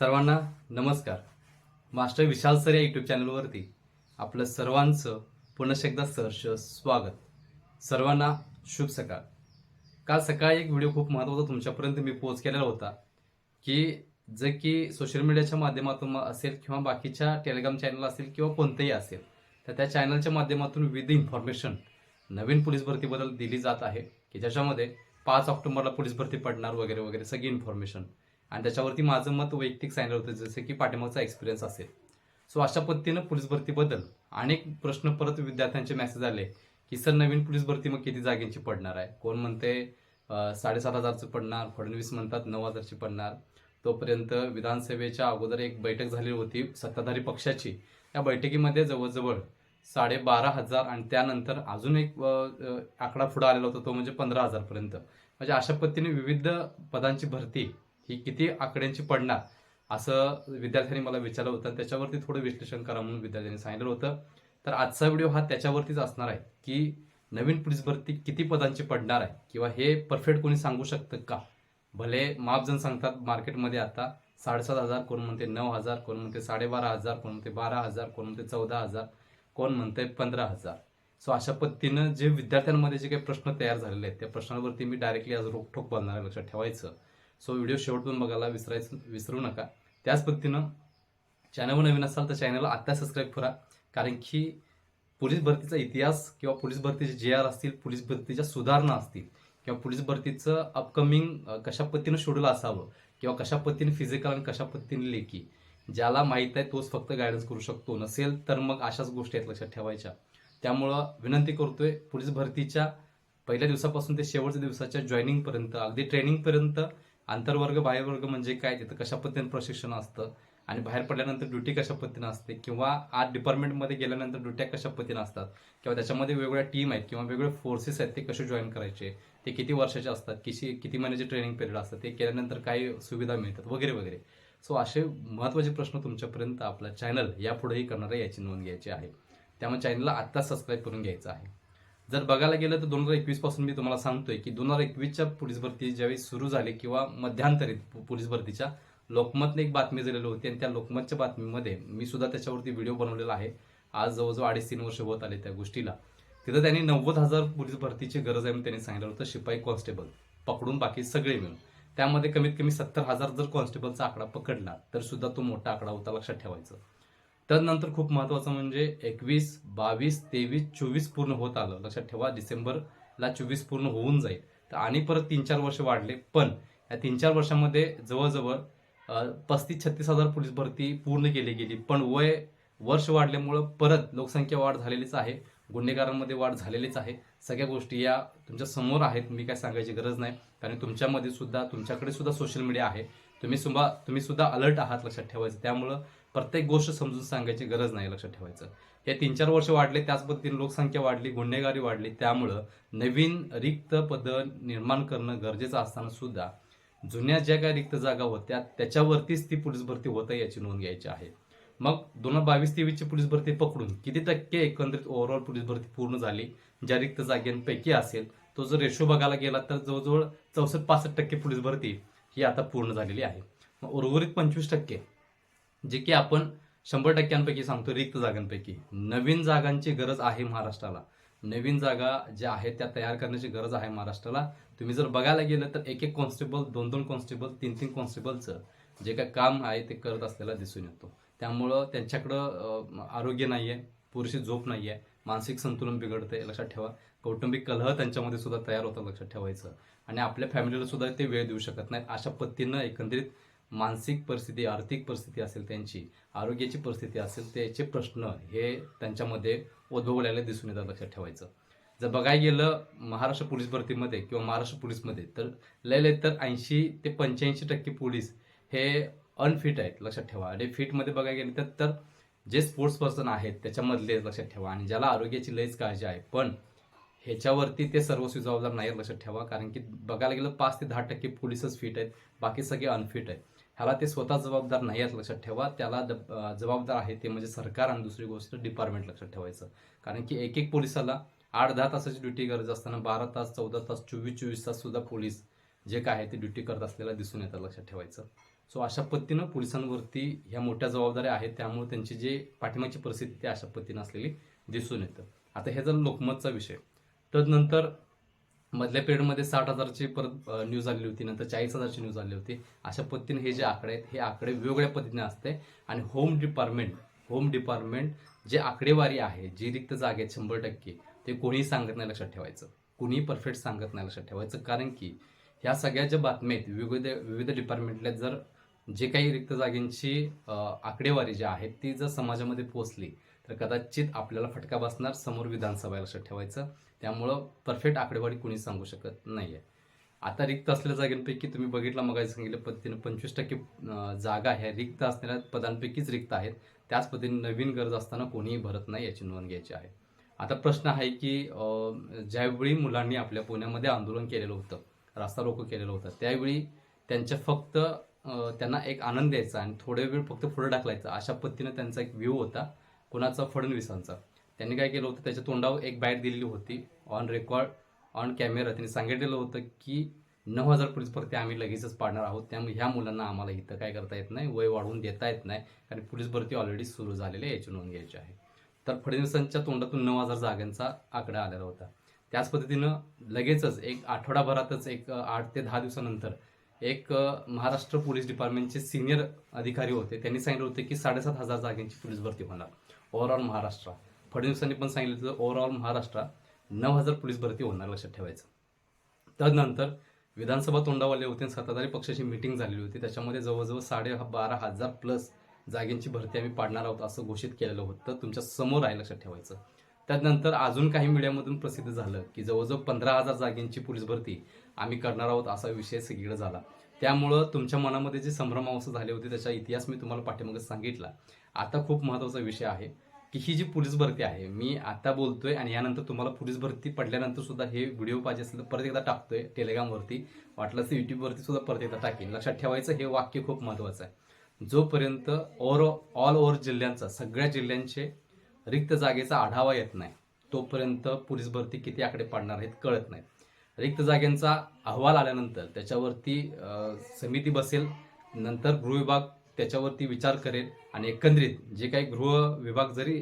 सर्वांना नमस्कार. Master Vishal sir या यूट्यूब चॅनलवरती आपलं सर्वांचं पुन्हा एकदा सहर्ष स्वागत. सर्वांना शुभ सकाळ. काल सकाळी एक व्हिडिओ खूप महत्त्वाचा तुमच्यापर्यंत मी पोच केलेला होता की जे की सोशल मीडियाच्या माध्यमातून असेल किंवा बाकीच्या टेलिग्राम चॅनल असेल किंवा कोणतेही असेल तर त्या चॅनलच्या माध्यमातून विविध इन्फॉर्मेशन नवीन पोलीस भरतीबद्दल दिली जात आहे की ज्याच्यामध्ये पाच ऑक्टोबरला पोलीस भरती पडणार वगैरे वगैरे सगळी इन्फॉर्मेशन आणि त्याच्यावरती माझं मत वैयक्तिक सांगितलं होतं जसे की पाठीमागचा एक्सपिरियन्स असेल. सो अशा पद्धतीनं पोलीस भरतीबद्दल अनेक प्रश्न परत विद्यार्थ्यांचे मेसेज आले की सर नवीन पोलीस भरती मग किती जागेंची पडणार आहे? कोण म्हणते साडेसात हजारचं पडणार. फडणवीस म्हणतात नऊ हजारची पडणार. तोपर्यंत विधानसभेच्या अगोदर एक बैठक झाली होती सत्ताधारी पक्षाची. या बैठकीमध्ये जवळजवळ साडेबारा हजार आणि त्यानंतर अजून एक आकडा पुढे आलेला होता तो म्हणजे पंधरा हजारपर्यंत. म्हणजे अशा पद्धतीने विविध पदांची भरती ही किती आकड्यांची पडणार? असं विद्यार्थ्यांनी मला विचारलं होतं. त्याच्यावरती थोडं विश्लेषण करा म्हणून विद्यार्थ्यांनी सांगितलं होतं. तर आजचा व्हिडिओ हा त्याच्यावरतीच असणार आहे की नवीन पोलीस भरती किती पदांची पडणार आहे? किंवा हे परफेक्ट कोणी सांगू शकतं का? भले मापजण सांगतात मार्केटमध्ये आता साडेसात हजार कोण म्हणते नऊ हजार कोण म्हणते साडेबारा हजार कोण म्हणते बारा हजार कोण म्हणते चौदा हजार कोण म्हणते पंधरा हजार. सो अशा पद्धतीनं जे विद्यार्थ्यांमध्ये जे काही प्रश्न तयार झालेले आहेत त्या प्रश्नांवरती मी डायरेक्टली आज रोखठोक बोलणार आहे लक्षात ठेवायचं. सो व्हिडिओ शेवटून बघायला विसरायचं विसरू नका. त्याच पद्धतीनं चॅनलवर नवीन असाल तर चॅनलला आत्ता सबस्क्राईब करा. कारण की पोलीस भरतीचा इतिहास किंवा पोलीस भरतीचे जे आर असतील पोलीस भरतीच्या सुधारणा असतील किंवा पोलीस भरतीचं अपकमिंग कशा पद्धतीनं शेड्यूल असावं किंवा कशा पद्धतीने फिजिकल आणि कशा पद्धतीने लेखी ज्याला माहीत आहे तोच फक्त गायडन्स करू शकतो. नसेल तर मग अशाच गोष्टी आहेत लक्षात ठेवायच्या. त्यामुळं विनंती करतोय पोलीस भरतीच्या पहिल्या दिवसापासून ते शेवटच्या दिवसाच्या जॉईनिंगपर्यंत अगदी ट्रेनिंगपर्यंत आंतरवर्ग बाह्यवर्ग म्हणजे काय? तिथं कशा पद्धतीने प्रशिक्षण असतं? आणि बाहेर पडल्यानंतर ड्युटी कशा पद्धतीने असते? किंवा आज डिपार्टमेंटमध्ये गेल्यानंतर ड्युट्या कशा पद्धतीने असतात? किंवा त्याच्यामध्ये वेगवेगळ्या टीम आहेत किंवा वेगवेगळे फोर्सेस आहेत ते कसे जॉईन करायचे? ते किती वर्षाचे असतात? किती किती महिन्याचे ट्रेनिंग पिरियड असतात ते केल्यानंतर काय सुविधा मिळतात वगैरे वगैरे. सो असे महत्त्वाचे प्रश्न तुमच्यापर्यंत आपला चॅनल यापुढेही करणार आहे याची नोंद घ्यायची आहे. त्यामुळे चॅनलला आत्ता सबस्क्राईब करून घ्यायचं आहे. जर बघायला गेलं तर दोन हजार एकवीसपासून मी तुम्हाला सांगतोय की दोन हजार एकवीसच्या पोलीस भरती ज्यावेळी सुरू झाली किंवा मध्यांतरीत पोलीस भरतीच्या लोकमतने एक बातमी दिलेली होती आणि त्या लोकमतच्या बातमीमध्ये मी सुद्धा त्याच्यावरती व्हिडिओ बनवलेला आहे. आज जवळजवळ अडीच तीन वर्ष होत आले त्या गोष्टीला. तिथं त्यांनी नव्वद हजार पोलीस भरतीची गरज आहे म्हणून त्यांनी सांगितलं होतं शिपाई कॉन्स्टेबल पकडून बाकी सगळे मिळून. त्यामध्ये कमीत कमी सत्तर हजार जर कॉन्स्टेबलचा आकडा पकडला तर सुद्धा तो मोठा आकडा होता लक्षात ठेवायचं. त्यानंतर खूप महत्वाचं म्हणजे एकवीस बावीस तेवीस चोवीस पूर्ण होत आलं. लक्षात ठेवा डिसेंबरला चोवीस पूर्ण होऊन जाईल. तर आणि परत तीन चार वर्ष वाढले. पण या तीन चार वर्षामध्ये जवळजवळ पस्तीस छत्तीस हजार पोलीस भरती पूर्ण केली गेली. पण वय वर्ष वाढल्यामुळं परत लोकसंख्या वाढ झालेलीच आहे. गुन्हेगारांमध्ये वाढ झालेलीच आहे. सगळ्या गोष्टी या तुमच्यासमोर आहेत. मी काय सांगायची गरज नाही. कारण तुमच्यामध्ये सुद्धा तुमच्याकडे सुद्धा सोशल मीडिया आहे. तुम्ही सुद्धा तुम्ही सुद्धा अलर्ट आहात लक्षात ठेवायचं. त्यामुळं प्रत्येक गोष्ट समजून सांगायची गरज नाही लक्षात ठेवायचं. हे तीन चार वर्ष वाढले त्याच पद्धतीने लोकसंख्या वाढली गुन्हेगारी वाढली त्यामुळं नवीन रिक्त पद निर्माण करणं गरजेचं असताना सुद्धा जुन्या ज्या काही रिक्त जागा होत्या त्याच्यावरतीच ती पोलीस भरती होत आहे याची नोंद घ्यायची आहे. मग दोन हजार बावीस तेवीसची पोलीस भरती पकडून किती टक्के एकंदरीत ओव्हरऑल पोलीस भरती पूर्ण झाली? ज्या रिक्त जागांपैकी असेल तो जर रेशो बघायला गेला तर जवळजवळ चौसष्ट पासष्ट टक्के पोलीस भरती ही आता पूर्ण झालेली आहे. मग उर्वरित पंचवीस टक्के जे की आपण शंभर टक्क्यांपैकी सांगतो रिक्त जागांपैकी. नवीन जागांची गरज आहे महाराष्ट्राला. नवीन जागा ज्या आहेत त्या तयार करण्याची गरज आहे महाराष्ट्राला. तुम्ही जर बघायला गेलं तर एक एक कॉन्स्टेबल दोन दोन कॉन्स्टेबल तीन तीन कॉन्स्टेबलचं जे काय काम आहे ते करत असलेला दिसून येतो. त्यामुळं त्यांच्याकडं आरोग्य नाही आहे पुरेशी झोप नाही आहे मानसिक संतुलन बिघडते लक्षात ठेवा. कौटुंबिक कलह त्यांच्यामध्ये सुद्धा तयार होतं लक्षात ठेवायचं. आणि आपल्या फॅमिलीला सुद्धा ते वेळ देऊ शकत नाहीत. अशा पद्धतीनं एकंदरीत मानसिक परिस्थिती आर्थिक परिस्थिती असेल त्यांची आरोग्याची परिस्थिती असेल त्याचे प्रश्न हे त्यांच्यामध्ये उद्भवलेले दिसून येतात लक्षात ठेवायचं. जर बघायला गेलं महाराष्ट्र पोलीस भरतीमध्ये किंवा महाराष्ट्र पोलीसमध्ये तर लय लय तर ऐंशी ते पंच्याऐंशी टक्के पोलीस हे अनफिट आहेत लक्षात ठेवा. आणि फिटमध्ये बघायला गेलं तर तर जे स्पोर्ट्स पर्सन आहेत त्याच्यामधले लक्षात ठेवा. आणि ज्याला आरोग्याची लयच काळजी आहे पण ह्याच्यावरती ते सर्वस्वी जबाबदार नाही आहेत लक्षात ठेवा. कारण की बघायला गेलं पाच ते दहा टक्के पोलीसच फिट आहेत बाकी सगळे अनफिट आहेत. ह्याला ते स्वतः जबाबदार नाही आहेत लक्षात ठेवा. त्याला जबाबदार आहे ते म्हणजे सरकार आणि दुसरी गोष्ट डिपार्टमेंट लक्षात ठेवायचं. कारण की एक एक पोलिसाला आठ दहा तासाची ड्युटी गरज असताना बारा तास चौदा तास चोवीस चोवीस तास सुद्धा पोलीस जे काय आहे ते ड्युटी करत असलेला दिसून येतं लक्षात ठेवायचं. सो अशा पद्धतीनं पोलिसांवरती ह्या मोठ्या जबाबदाऱ्या आहेत. त्यामुळे त्यांची जे पाठिंबाची परिस्थिती ती अशा पद्धतीनं असलेली दिसून येतं. आता हे जर लोकमतचा विषय. तदनंतर मधल्या पिरियडमध्ये साठ हजारची परत न्यूज आलेली होती नंतर चाळीस हजारची न्यूज आली होती. अशा पद्धतीने हे जे आकडे आहेत हे आकडे वेगवेगळ्या पद्धतीने असते. आणि होम डिपार्टमेंट होम डिपार्टमेंट जे आकडेवारी आहे जी रिक्त जागे आहेत शंभर टक्के ते कोणीही सांगत नाही लक्षात ठेवायचं. कुणीही परफेक्ट सांगत नाही लक्षात ठेवायचं. कारण की ह्या सगळ्या ज्या बातम्या आहेत विविध विविध डिपार्टमेंटल्या जर जे काही रिक्त जागेंची आकडेवारी जी आहे ती जर समाजामध्ये पोचली तर कदाचित आपल्याला फटका बसणार समोर विधानसभा लक्षात ठेवायचं. त्यामुळं परफेक्ट आकडेवारी कुणी सांगू शकत नाही आहे आता रिक्त असलेल्या जागांपैकी तुम्ही बघितलं मग सांगितलं पद्धतीनं पंचवीस टक्के जागा ह्या रिक्त असणाऱ्या पदांपैकीच रिक्त आहेत. त्याच पद्धतीने नवीन गरज असताना कोणीही भरत नाही याची नोंद घ्यायची आहे. आता प्रश्न आहे की ज्यावेळी मुलांनी आपल्या पुण्यामध्ये आंदोलन केलेलं होतं रास्ता रोको केलेलं होतं त्यावेळी त्यांच्या फक्त त्यांना एक आनंद द्यायचा आणि थोडे वेळ फक्त पुढे ढकलायचा अशा पद्धतीनं त्यांचा एक व्ह्यू होता. कुणाचा? फडणवीसांचा. त्यांनी काय केलं होतं? त्याच्या तोंडावर एक बॅट दिलेली होती ऑन रेकॉर्ड ऑन कॅमेरा त्यांनी सांगितलेलं होतं की नऊ हजार पोलीस भरती आम्ही लगेचच पाडणार आहोत. त्यामुळे ह्या मुलांना आम्हाला इथं काय करता येत नाही वय वाढवून देता येत नाही कारण पोलीस भरती ऑलरेडी सुरू झालेली आहे याची नोंद घ्यायची आहे. तर फडणवीसांच्या तोंडातून नऊ हजार जागांचा आकडा आलेला होता. त्याच पद्धतीनं लगेचच एक आठवडाभरातच एक आठ ते दहा दिवसानंतर एक महाराष्ट्र पोलीस डिपार्टमेंटचे सिनियर अधिकारी होते. त्यांनी सांगितलं होतं की साडेसात हजार जागांची पोलीस भरती होणार. ओव्हरऑल महाराष्ट्र. फडणवीसांनी पण सांगितलं होतं ओव्हरऑल महाराष्ट्र नऊ हजार पोलीस भरती होणार लक्षात ठेवायचं. तदनंतर विधानसभा तोंडावाले होते आणि सत्ताधारी पक्षाची मिटिंग झालेली होती. त्याच्यामध्ये जवळजवळ साडे बारा हजार प्लस जागेंची भरती आम्ही पाडणार आहोत असं घोषित केलेलं होतं. तुमच्यासमोर आहे लक्षात ठेवायचं. त्यानंतर अजून काही मीडियामधून प्रसिद्ध झालं की जवळजवळ पंधरा हजार जागेंची पोलीस भरती आम्ही करणार आहोत असा विषय सगळीकडे झाला. त्यामुळं तुमच्या मनामध्ये जे संभ्रमावस्था झाले होते त्याचा इतिहास मी तुम्हाला पाठीमागे सांगितला. आता खूप महत्त्वाचा विषय आहे. की ही जी पोलीस भरती आहे मी आता बोलतोय आणि यानंतर तुम्हाला पोलीस भरती पडल्यानंतर सुद्धा हे व्हिडिओ पाहिजे असेल तर परत एकदा टाकतोय टेलिग्रामवरती वाटलं तर युट्यूबवरती सुद्धा परत एकदा टाकेन. लक्षात ठेवायचं हे वाक्य खूप महत्त्वाचं आहे. जोपर्यंत ओव्हर ऑल ओव्हर जिल्ह्यांचा सगळ्या जिल्ह्यांचे रिक्त जागेचा आढावा येत नाही तोपर्यंत पोलीस भरती किती आकडे पाडणार आहेत कळत नाही. रिक्त जागेंचा अहवाल आल्यानंतर त्याच्यावरती समिती बसेल नंतर गृहविभाग त्याच्यावरती विचार करेल आणि एकंदरीत जे काही गृह विभाग जरी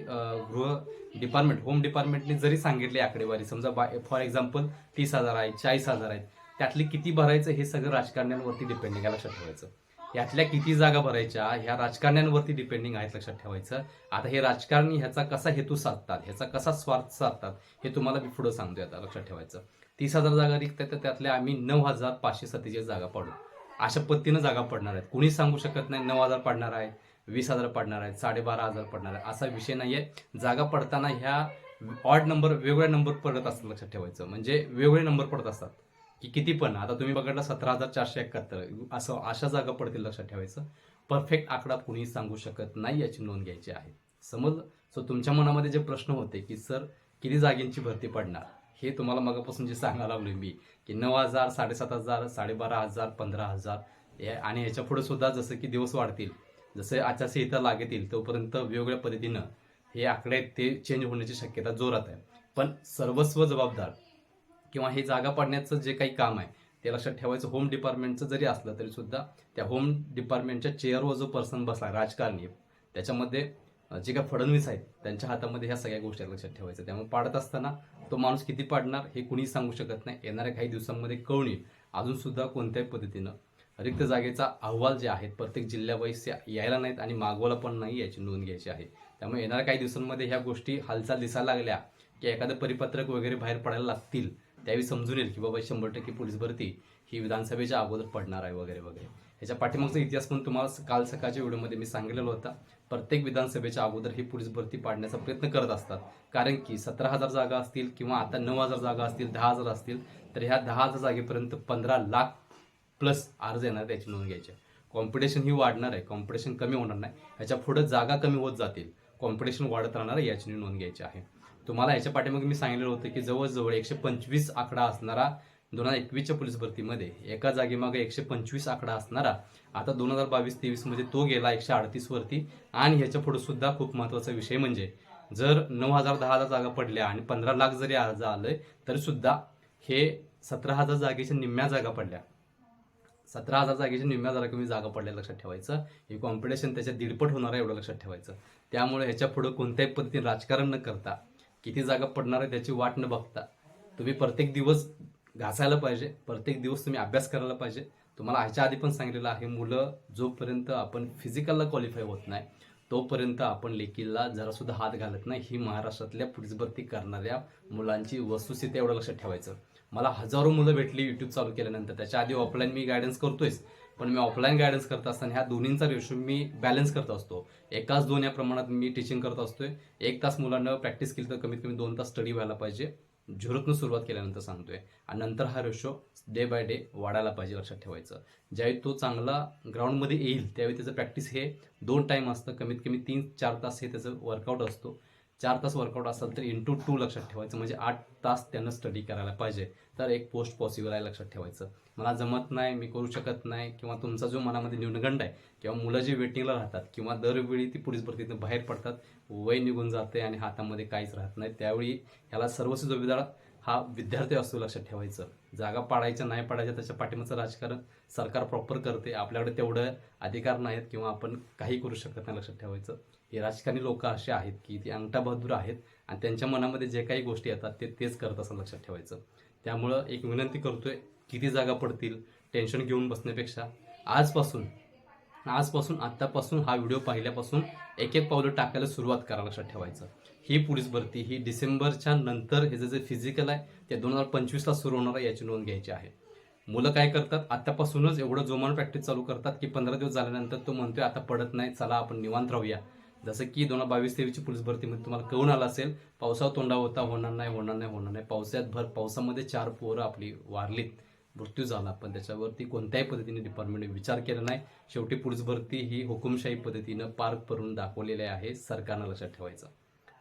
गृह डिपार्टमेंट होम डिपार्टमेंटने जरी सांगितले आकडेवारी समजा बाय फॉर एक्झाम्पल तीस हजार आहे चाळीस हजार आहेत त्यातली किती भरायचं हे सगळं राजकारण्यांवरती डिपेंडिंग आहे लक्षात ठेवायचं. यातल्या किती जागा भरायच्या ह्या राजकारण्यांवरती डिपेंडिंग आहेत लक्षात ठेवायचं. आता हे राजकारणी ह्याचा कसा हेतू साधतात ह्याचा कसा स्वार्थ साधतात हे तुम्हाला मी पुढं सांगतोय आता लक्षात ठेवायचं. तीस हजार जागा रिक्त आहेत तर त्यातल्या आम्ही नऊ हजार पाचशे सत्तेचाळीस जागा पाडू. अशा पद्धतीनं जागा पडणार आहेत. कुणी सांगू शकत नाही नऊ हजार पडणार आहे वीस हजार पडणार आहेत साडेबारा हजार पडणार आहे. असा विषय नाही आहे जागा पडताना ह्या ऑड नंबर वेगवेगळे नंबर पडत असतात लक्षात ठेवायचं. म्हणजे वेगवेगळे नंबर पडत असतात. की किती पण. आता तुम्ही बघितलं सतरा हजार चारशे एकाहत्तर. असं अशा जागा पडतील लक्षात ठेवायचं. परफेक्ट आकडा कुणीही सांगू शकत नाही याची नोंद घ्यायची आहे. समज सो तुमच्या मनामध्ये जे प्रश्न होते की सर किती जागेंची भरती पडणार? हे तुम्हाला मगापासून जे सांगायला लागलो मी की नऊ हजार साडेसात हजार साडेबारा हजार पंधरा हजार आणि याच्यापुढे सुद्धा जसं की दिवस वाढतील जसे आचारसंहिता लागतील तोपर्यंत वेगवेगळ्या पद्धतीनं हे आकडे आहेत ते चेंज होण्याची शक्यता जोरात आहे. पण सर्वस्व जबाबदार किंवा हे जागा पाडण्याचं जे काही काम आहे ते लक्षात ठेवायचं होम डिपार्टमेंटचं जरी असलं तरी सुद्धा त्या होम डिपार्टमेंटच्या चेअरवर जो पर्सन बसला राजकारणी त्याच्यामध्ये जे काय फडणवीस आहेत त्यांच्या हातामध्ये ह्या सगळ्या गोष्टी लक्षात ठेवायचं. त्यामुळे पाडत असताना तो माणूस किती पाडणार हे कुणीही सांगू शकत नाही. येणाऱ्या काही दिवसांमध्ये कळून येईल. अजून सुद्धा कोणत्याही पद्धतीनं रिक्त जागेचा अहवाल जे आहेत प्रत्येक जिल्ह्यावाईस यायला नाहीत आणि मागवायला पण नाही याची नोंद घ्यायची आहे. त्यामुळे येणाऱ्या काही दिवसांमध्ये ह्या गोष्टी हालचाल दिसायला लागल्या की एखादं परिपत्रक वगैरे बाहेर पडायला लागतील. त्यावेळी समजून येईल की बाबा शंभर टक्के पोलीस भरती ही विधानसभेच्या अगोदर पडणार आहे वगैरे वगैरे. ह्याच्या पाठीमागचा इतिहास पण तुम्हाला काल सकाळच्या व्हिडिओमध्ये मी सांगितलेला होता. प्रत्येक विधानसभेच्या अगोदर ही पोलीस भरती पाडण्याचा प्रयत्न करत असतात. कारण की सतरा हजार जागा असतील किंवा आता नऊ हजार जागा असतील दहा हजार असतील तर ह्या दहा हजार जागेपर्यंत पंधरा लाख प्लस अर्ज येणार त्याची नोंद घ्यायची कॉम्पिटिशन ही वाढणार आहे. कॉम्पिटिशन कमी होणार नाही. ह्याच्या पुढे जागा कमी होत जातील. कॉम्पिटिशन वाढत राहणार आहे याची नोंद घ्यायची आहे. तुम्हाला ह्याच्या पाठीमागे मी सांगितलेलं होतं की जवळजवळ एकशे पंचवीस आकडा असणारा दोन हजार एकवीसच्या पोलीस भरतीमध्ये एका जागेमागे एकशे पंचवीस आकडा असणारा आता दोन हजार बावीस तेवीसमध्ये तो गेला एकशे अडतीसवरती आणि ह्याच्या पुढे सुद्धा खूप महत्त्वाचा विषय म्हणजे जर नऊ हजार दहा हजार जागा पडल्या आणि पंधरा लाख जरी अर्ज आलं तरी सुद्धा हे सतरा हजार जागेच्या निम्म्या जागा पडल्या. सतरा हजार जागेच्या निम्म्या जरा कमी जागा पडल्या लक्षात ठेवायचं. हे कॉम्पिटिशन त्याच्या दीडपट होणार आहे एवढं लक्षात ठेवायचं. त्यामुळे ह्याच्या पुढं कोणत्याही पद्धतीने राजकारण न करता किती जागा पडणार आहे त्याची वाट न बघता. तुम्ही प्रत्येक दिवस घासायला पाहिजे प्रत्येक दिवस तुम्ही अभ्यास करायला पाहिजे. तुम्हाला ह्याच्या आधी पण सांगितलेलं आहे मुलं जोपर्यंत आपण फिजिकलला क्वालिफाय होत नाही तोपर्यंत आपण लेखीला जरासुद्धा हात घालत नाही. ही महाराष्ट्रातल्या पोलीस भरती करणाऱ्या मुलांची वस्तुस्थिती एवढं लक्षात ठेवायचं. मला हजारो मुलं भेटली यूट्यूब चालू केल्यानंतर. त्याच्या आधी ऑफलाईन मी गायडन्स करतोयच. पण मी ऑफलाईन गायडन्स करत असताना ह्या दोन्हींचा रेशो मी बॅलन्स करत असतो. एकाच दोन या प्रमाणात मी टीचिंग करत असतोय. एक तास मुलांना प्रॅक्टिस केली तर कमीत कमी दोन तास स्टडी व्हायला पाहिजे. झुरतनं सुरुवात केल्यानंतर सांगतोय. आणि नंतर हा रेशो डे बाय डे वाढायला पाहिजे लक्षात ठेवायचं. ज्यावेळी तो चांगला ग्राउंडमध्ये येईल त्यावेळी त्याचं प्रॅक्टिस हे दोन टाईम असतं. कमीत कमी तीन चार तास हे त्याचं वर्कआउट असतो. चार तास वर्कआउट असेल तर इंटू टू लक्षात ठेवायचं. म्हणजे आठ तास त्यांना स्टडी करायला पाहिजे. तर एक पोस्ट पॉसिबल आहे लक्षात ठेवायचं. मला जमत नाही मी करू शकत नाही किंवा तुमचा जो मनामध्ये न्यूनगंड आहे किंवा मुलं जी वेटिंगला राहतात किंवा दरवेळी ती पोलीस भरतीतून बाहेर पडतात वय निघून जाते आणि हातामध्ये काहीच राहत नाही त्यावेळी ह्याला सर्वस्व जोडीदार हा विद्यार्थी असतो लक्षात ठेवायचं. जागा पाडायच्या नाही पाडायच्या त्याच्या पाठीमागचं राजकारण सरकार प्रॉपर करते. आपल्याकडे तेवढं अधिकार नाहीत किंवा आपण काही करू शकत नाही लक्षात ठेवायचं. हे राजकारणी लोक असे आहेत की ते अंगठा बहादूर आहेत आणि त्यांच्या मनामध्ये जे काही गोष्टी येतात ते तेच करत असं लक्षात ठेवायचं. त्यामुळं एक विनंती करतोय किती जागा पडतील टेन्शन घेऊन बसण्यापेक्षा आजपासून आजपासून आत्तापासून हा व्हिडिओ पाहिल्यापासून एक एक पावलं टाकायला सुरुवात करा लक्षात ठेवायचं. ही पोलीस भरती ही डिसेंबरच्या नंतर हे जे फिजिकल आहे ते दोन हजार पंचवीसला सुरू होणार आहे याची नोंद घ्यायची आहे. मुलं काय करतात? आतापासूनच एवढं जोमान प्रॅक्टिस चालू करतात की पंधरा दिवस झाल्यानंतर तो म्हणतोय आता पडत नाही चला आपण निवांत राहूया. जसं की दोन हजार बावीस तेवीसची पोलीस भरतीमध्ये तुम्हाला कळून आलं असेल पावसावर तोंडा होता होणार नाही होणार नाही होणार नाही. पावसात भर पावसामध्ये चार पोरं आपली वारलीत. मृत्यू झाला. पण त्याच्यावरती कोणत्याही पद्धतीने डिपार्टमेंटने विचार केला नाही. शेवटी पोलीस भरती ही हुकुमशाही पद्धतीनं पार करून दाखवलेली आहे सरकारनं लक्षात ठेवायचं.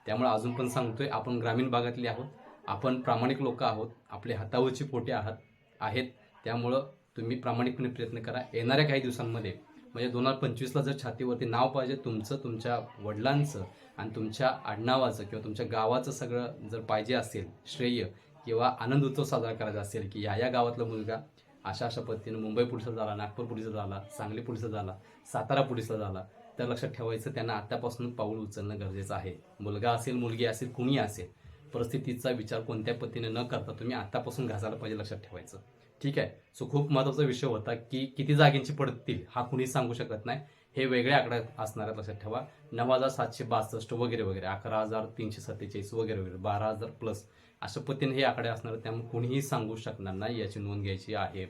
त्यामुळे अजून पण सांगतोय आपण ग्रामीण भागातले आहोत. आपण प्रामाणिक लोक आहोत. आपले हातावरची पोटे आहात आहेत. त्यामुळं तुम्ही प्रामाणिकपणे प्रयत्न करा. येणाऱ्या काही दिवसांमध्ये म्हणजे दोन हजार पंचवीसला जर छातीवरती नाव पाहिजे तुमचं तुमच्या वडिलांचं आणि तुमच्या आडनावाचं किंवा तुमच्या गावाचं सगळं जर पाहिजे असेल श्रेय किंवा आनंद उत्सव साजरा करायचा असेल की या या गावातला मुलगा अशा अशा पद्धतीनं मुंबई पोलिसला झाला नागपूर पोलिसला झाला सांगली पोलिसला झाला सातारा पोलिसला झाला तर लक्षात ठेवायचं त्यांना आतापासून पाऊल उचलणं गरजेचं आहे. मुलगा असेल मुलगी असेल कुणी असेल परिस्थितीचा विचार कोणत्या पद्धतीने न करता तुम्ही आतापासून घासायला पाहिजे लक्षात ठेवायचं. ठीक आहे? सो खूप महत्त्वाचा विषय होता की किती जागेंची पडतील हा कुणी सांगू शकत नाही. हे वेगळे आकडे असणार आहेत लक्षात ठेवा. नऊ हजार सातशे बासष्ट वगैरे वगैरे अकरा हजार तीनशे सत्तेचाळीस वगैरे वगैरे बारा हजार प्लस अशा पद्धतीने हे आकडे असणार त्यामुळे कुणीही सांगू शकणार नाही याची नोंद घ्यायची आहे.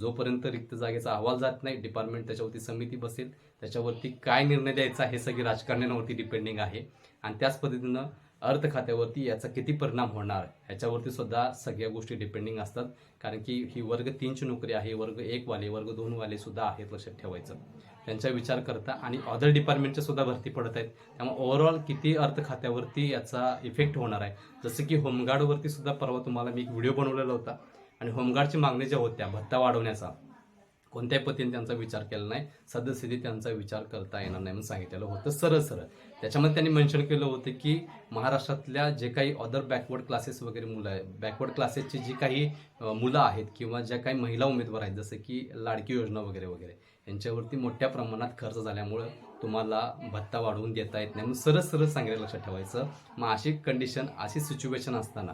जोपर्यंत रिक्त जागेचा अहवाल जात नाही डिपार्टमेंट त्याच्यावरती समिती बसेल. त्याच्यावरती काय निर्णय द्यायचा हे सगळी राजकारण्यांवरती डिपेंडिंग आहे. आणि त्याच पद्धतीनं अर्थ खात्यावरती याचा किती परिणाम होणार ह्याच्यावरती सुद्धा सगळ्या गोष्टी डिपेंडिंग असतात. कारण की ही वर्ग तीनची नोकरी आहे वर्ग एक वाले वर्ग दोन वाले सुद्धा आहेत लक्षात ठेवायचं. त्यांचा विचार करता आणि अदर डिपार्टमेंटच्या सुद्धा भरती पडत आहेत. त्यामुळे ओव्हरऑल किती अर्थ खात्यावरती याचा इफेक्ट होणार आहे. जसं की होमगार्डवरती सुद्धा परवा तुम्हाला मी एक व्हिडिओ बनवलेला होता. आणि होमगार्डची मागणी ज्या होत्या भत्ता वाढवण्याचा कोणत्याही पद्धतीने त्यांचा विचार केला नाही सद्यस्थिती त्यांचा विचार करता येणार नाही म्हणून सांगितलेलं होतं सरळ सरळ. त्याच्यामध्ये त्यांनी मेन्शन केलं होतं की महाराष्ट्रातल्या जे काही अदर बॅकवर्ड क्लासेस वगैरे मुलं आहेत बॅकवर्ड क्लासेसची जी काही मुलं आहेत किंवा ज्या काही महिला उमेदवार आहेत जसं की लाडकी योजना वगैरे वगैरे यांच्यावरती मोठ्या प्रमाणात खर्च झाल्यामुळं तुम्हाला भत्ता वाढवून देता येत नाही म्हणून सरळ सरळ सांगितलं लक्षात ठेवायचं. मग अशी कंडिशन अशी सिच्युएशन असताना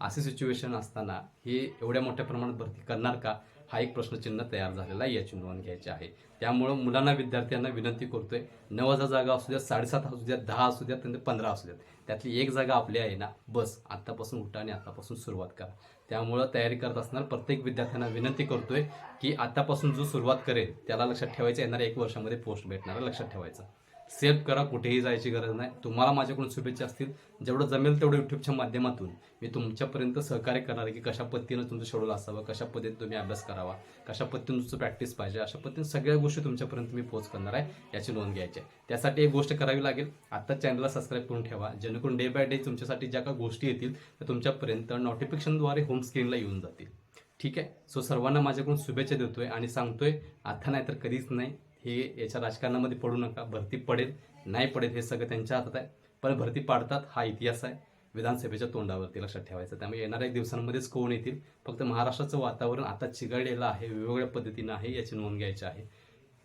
अशी सिच्युएशन असताना हे एवढ्या मोठ्या प्रमाणात भरती करणार का? हा एक प्रश्नचिन्ह तयार झालेला आहे याची नोंद घ्यायची आहे. त्यामुळं मुलांना विद्यार्थ्यांना विनंती करतोय नऊ हजार जागा असू द्यात साडेसात असू द्यात दहा असू द्यात त्यांना पंधरा असू द्यात. त्यातली एक जागा आपली आहे ना बस. आत्तापासून उठा आणि आत्तापासून सुरुवात करा. त्यामुळं तयारी करत असणार प्रत्येक विद्यार्थ्यांना विनंती करतोय की आतापासून जो सुरुवात करेल त्याला लक्षात ठेवायचं येणाऱ्या एक वर्षामध्ये पोस्ट भेटणार लक्षात ठेवायचं. सेव्ह करा कुठेही जायची गरज नाही. तुम्हाला माझ्याकडून शुभेच्छा असतील. जेवढं जमेल तेवढं युट्यूबच्या माध्यमातून मी तुमच्यापर्यंत सहकार्य करणार आहे की कशा पद्धतीनं तुमचं शेड्यूल असावं कशा पद्धतीने तुम्ही अभ्यास करावा कशा पद्धतीने तुमचं प्रॅक्टिस पाहिजे अशा पद्धतीने सगळ्या गोष्टी तुमच्यापर्यंत मी पोच करणार आहे याची नोंद घ्यायची आहे. त्यासाठी एक गोष्ट करावी लागेल. आत्ता चॅनलला सबस्क्राईब करून ठेवा. जेणेकरून डे बाय डे तुमच्यासाठी ज्या काही गोष्टी येतील त्या तुमच्यापर्यंत नोटिफिकेशनद्वारे होम स्क्रीनला येऊन जातील. ठीक आहे? सो सर्वांना माझ्याकडून शुभेच्छा देतोय आणि सांगतोय आता नाही तर कधीच नाही. हे याच्या राजकारणामध्ये पडू नका भरती पडेल नाही पडेल हे सगळं त्यांच्या हातात आहे. पण भरती पाडतात हा इतिहास आहे विधानसभेच्या तोंडावरती लक्षात ठेवायचं. त्यामुळे येणाऱ्या दिवसांमध्येच कोण येतील? फक्त महाराष्ट्राचं वातावरण आता चिघळलेलं आहे वेगवेगळ्या पद्धतीनं आहे याची नोंद घ्यायची आहे.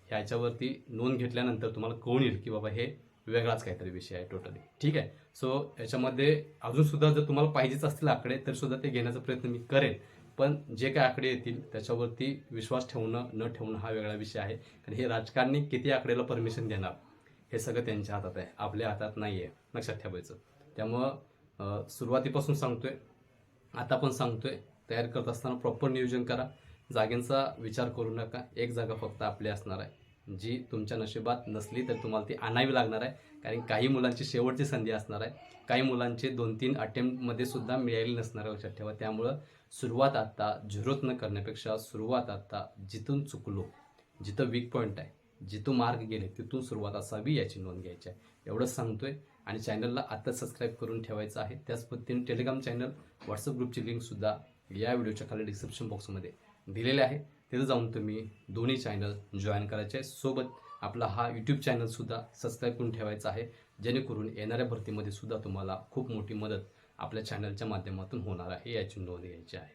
ह्याच्यावरती नोंद घेतल्यानंतर तुम्हाला कोण येईल की बाबा हे वेगळाच काहीतरी विषय आहे टोटली ठीक आहे? सो याच्यामध्ये अजूनसुद्धा जर तुम्हाला पाहिजेच असतील आकडे तर सुद्धा ते घेण्याचा प्रयत्न मी करेन. पण जे काय आकडे येतील त्याच्यावरती विश्वास ठेवणं न ठेवणं हा वेगळा विषय आहे. कारण हे राजकारणी किती आकडेला परमिशन देणार हे सगळं त्यांच्या हातात आहे. आपल्या हातात नाही आहे लक्षात ठेवायचं. त्यामुळं सुरुवातीपासून सांगतोय आता पण सांगतोय तयार करत असताना प्रॉपर नियोजन करा. जागेंचा विचार करू नका. एक जागा फक्त आपली असणार आहे. जी तुमच्या नशिबात नसली तर तुम्हाला ती आणावी लागणार आहे. कारण काही मुलांची शेवटची संधी असणार आहे. काही मुलांचे दोन तीन अटेम्प्टमध्ये सुद्धा मिळाली नसणार आहे. लक्षात ठेवा. त्यामुळं सुरुवात आत्ता झुरत न करण्यापेक्षा सुरुवात आत्ता जिथून चुकलो जिथं वीक पॉईंट आहे जिथून मार्ग गेले तिथून सुरुवात असावी याची नोंद घ्यायची आहे. एवढंच सांगतोय आणि चॅनलला आत्ता सबस्क्राईब करून ठेवायचं आहे. त्याच पद्धतीने टेलिग्राम चॅनल व्हॉट्सअप ग्रुपची लिंकसुद्धा या व्हिडिओच्या खाली डिस्क्रिप्शन बॉक्समध्ये दिलेले आहे. तिथं जाऊन तुम्ही दोन्ही चॅनल जॉईन करायचे आहे. सोबत आपला हा यूट्यूब चॅनलसुद्धा सबस्क्राईब करून ठेवायचा आहे. जेणेकरून येणाऱ्या भरतीमध्ये सुद्धा तुम्हाला खूप मोठी मदत आपल्या चॅनलच्या माध्यमातून होणार आहे याची नोंद घ्यायची आहे.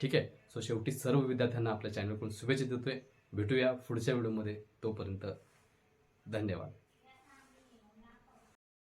ठीक आहे? सो शेवटी सर्व विद्यार्थ्यांना आपल्या चॅनलकडून शुभेच्छा देतोय. भेटूया पुढच्या व्हिडिओमध्ये. तोपर्यंत धन्यवाद.